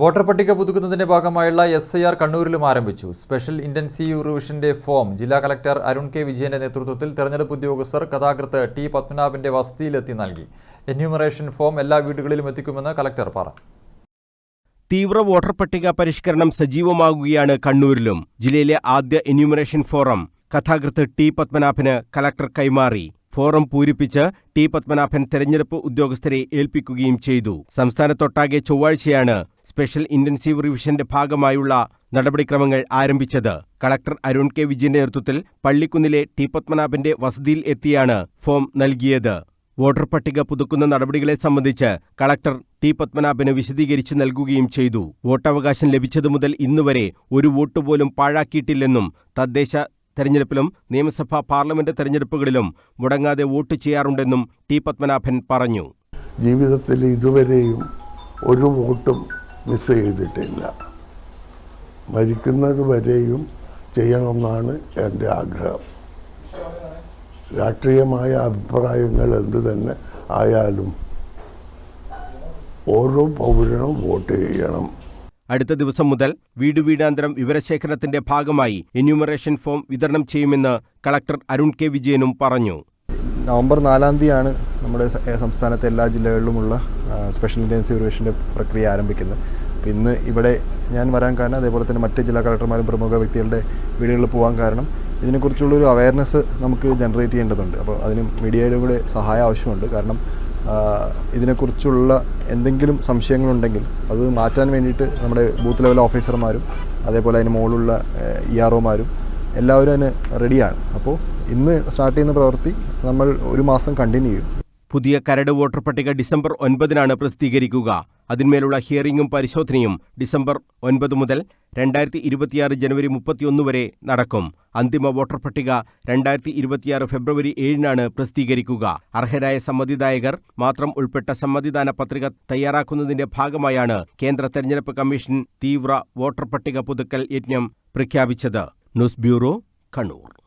Voter പട്ടിക പുതുക്കുന്നതിന്റെ ഭാഗമായുള്ള S I R കണ്ണൂരിലും ആരംഭിച്ചു. സ്പെഷ്യൽ ഇന്റൻസീവ് റിവിഷന്റെ ഫോം ജില്ലാ കളക്ടർ അരുൺ കെ വിജയന്റെ നേതൃത്വത്തിൽ തെരഞ്ഞെടുപ്പ് ഉദ്യോഗസ്ഥർ കഥാകൃത്ത് ടി പത്മനാഭന്റെ വസതിയിലെത്തി നൽകി. എന്യൂമറേഷൻ ഫോം എല്ലാ വീടുകളിലും എത്തിക്കുമെന്ന് കളക്ടർ പറഞ്ഞു. തീവ്ര വോട്ടർ പട്ടിക പരിഷ്കരണം സജീവമാകുകയാണ് കണ്ണൂരിലും. ജില്ലയിലെ ആദ്യ എന്യൂമറേഷൻ ഫോറം കഥാകൃത്ത് ടി പത്മനാഭന് കലക്ടർ കൈമാറി. ഫോറം പൂരിപ്പിച്ച് ടി പത്മനാഭൻ തെരഞ്ഞെടുപ്പ് ഉദ്യോഗസ്ഥരെ ഏൽപ്പിക്കുകയും ചെയ്തു. സംസ്ഥാനത്തൊട്ടാകെ ചൊവ്വാഴ്ചയാണ് സ്പെഷ്യൽ ഇന്റൻസീവ് റിവിഷന്റെ ഭാഗമായുള്ള നടപടിക്രമങ്ങൾ ആരംഭിച്ചത്. കളക്ടർ അരുൺ കെ വിജയന്റെ നേതൃത്വത്തിൽ പള്ളിക്കുന്നിലെ ടി പത്മനാഭന്റെ വസതിയിൽ എത്തിയാണ് ഫോം നൽകിയത്. വോട്ടർ പട്ടിക പുതുക്കുന്ന നടപടികളെ സംബന്ധിച്ച് കളക്ടർ ടി പത്മനാഭന് വിശദീകരിച്ചു നൽകുകയും ചെയ്തു. വോട്ടവകാശം ലഭിച്ചതു മുതൽ ഇന്നുവരെ ഒരു വോട്ട് പോലും പാഴാക്കിയിട്ടില്ലെന്നും തദ്ദേശ തെരഞ്ഞെടുപ്പിലും നിയമസഭാ പാർലമെന്റ് തെരഞ്ഞെടുപ്പുകളിലും മുടങ്ങാതെ വോട്ട് ചെയ്യാറുണ്ടെന്നും ടി പത്മനാഭൻ പറഞ്ഞു. ജീവിതത്തിൽ ഇതുവരെയും ഒരു വോട്ടും മിസ് ചെയ്തിട്ടില്ല. മരിക്കുന്നത് വരെയും ചെയ്യണമെന്നാണ് എന്റെ ആഗ്രഹം. രാഷ്ട്രീയമായ അഭിപ്രായങ്ങൾ എന്ത് തന്നെ ആയാലും ഓരോ പൗരനും വോട്ട് ചെയ്യണം. അടുത്ത ദിവസം മുതൽ വീട് വീടാന്തരം വിവരശേഖരണത്തിന്റെ ഭാഗമായി എന്യൂമറേഷൻ ഫോം വിതരണം ചെയ്യുമെന്ന് കളക്ടർ അരുൺ കെ വിജയനും പറഞ്ഞു. നവംബർ നാലാം തീയതിയാണ് നമ്മുടെ സംസ്ഥാനത്തെ എല്ലാ ജില്ലകളിലുമുള്ള സ്പെഷ്യൽ ഇന്റൻസീവ് റിവിഷന്റെ പ്രക്രിയ ആരംഭിക്കുന്നത്. അപ്പോൾ ഇന്ന് ഇവിടെ ഞാൻ വരാൻ കാരണം അതേപോലെ തന്നെ മറ്റ് ജില്ലാ കളക്ടർമാരും പ്രമുഖ വ്യക്തികളുടെ വീടുകളിൽ പോകാൻ കാരണം ഇതിനെക്കുറിച്ചുള്ളൊരു അവയർനെസ് നമുക്ക് ജനറേറ്റ് ചെയ്യേണ്ടതുണ്ട്. അപ്പോൾ അതിന് മീഡിയയുടെ കൂടെ സഹായം ആവശ്യമുണ്ട്. കാരണം ഇതിനെക്കുറിച്ചുള്ള എന്തെങ്കിലും സംശയങ്ങളുണ്ടെങ്കിൽ അത് മാറ്റാൻ വേണ്ടിയിട്ട് നമ്മുടെ ബൂത്ത് ലെവൽ ഓഫീസർമാരും അതേപോലെ അതിന് മുകളിലുള്ള ഇ ആർ ഒമാരും എല്ലാവരും അതിന് റെഡിയാണ് അപ്പോൾ ഇന്ന് സ്റ്റാർട്ട് ചെയ്യുന്ന പ്രവൃത്തി നമ്മൾ ഒരു മാസം കണ്ടിന്യൂ ചെയ്യും. പുതിയ കരട് വോട്ടർ പട്ടിക ഡിസംബർ ഒൻപതിനാണ് പ്രസിദ്ധീകരിക്കുക. അതിന്മേലുള്ള ഹിയറിംഗും പരിശോധനയും ഡിസംബർ ഒൻപത് മുതൽ രണ്ടായിരത്തി ഇരുപത്തിയാറ് ജനുവരി മുപ്പത്തിയൊന്ന് വരെ നടക്കും. അന്തിമ വോട്ടർ പട്ടിക രണ്ടായിരത്തി ഇരുപത്തിയാറ് ഫെബ്രുവരി ഏഴിനാണ് പ്രസിദ്ധീകരിക്കുക. അർഹരായ സമ്മതിദായകർ മാത്രം ഉൾപ്പെട്ട സമ്മതിദാന പത്രിക തയ്യാറാക്കുന്നതിന്റെ ഭാഗമായാണ് കേന്ദ്ര തെരഞ്ഞെടുപ്പ് കമ്മീഷൻ തീവ്ര വോട്ടർ പട്ടിക പുതുക്കൽ യജ്ഞം പ്രഖ്യാപിച്ചത്. News bureau Kannur.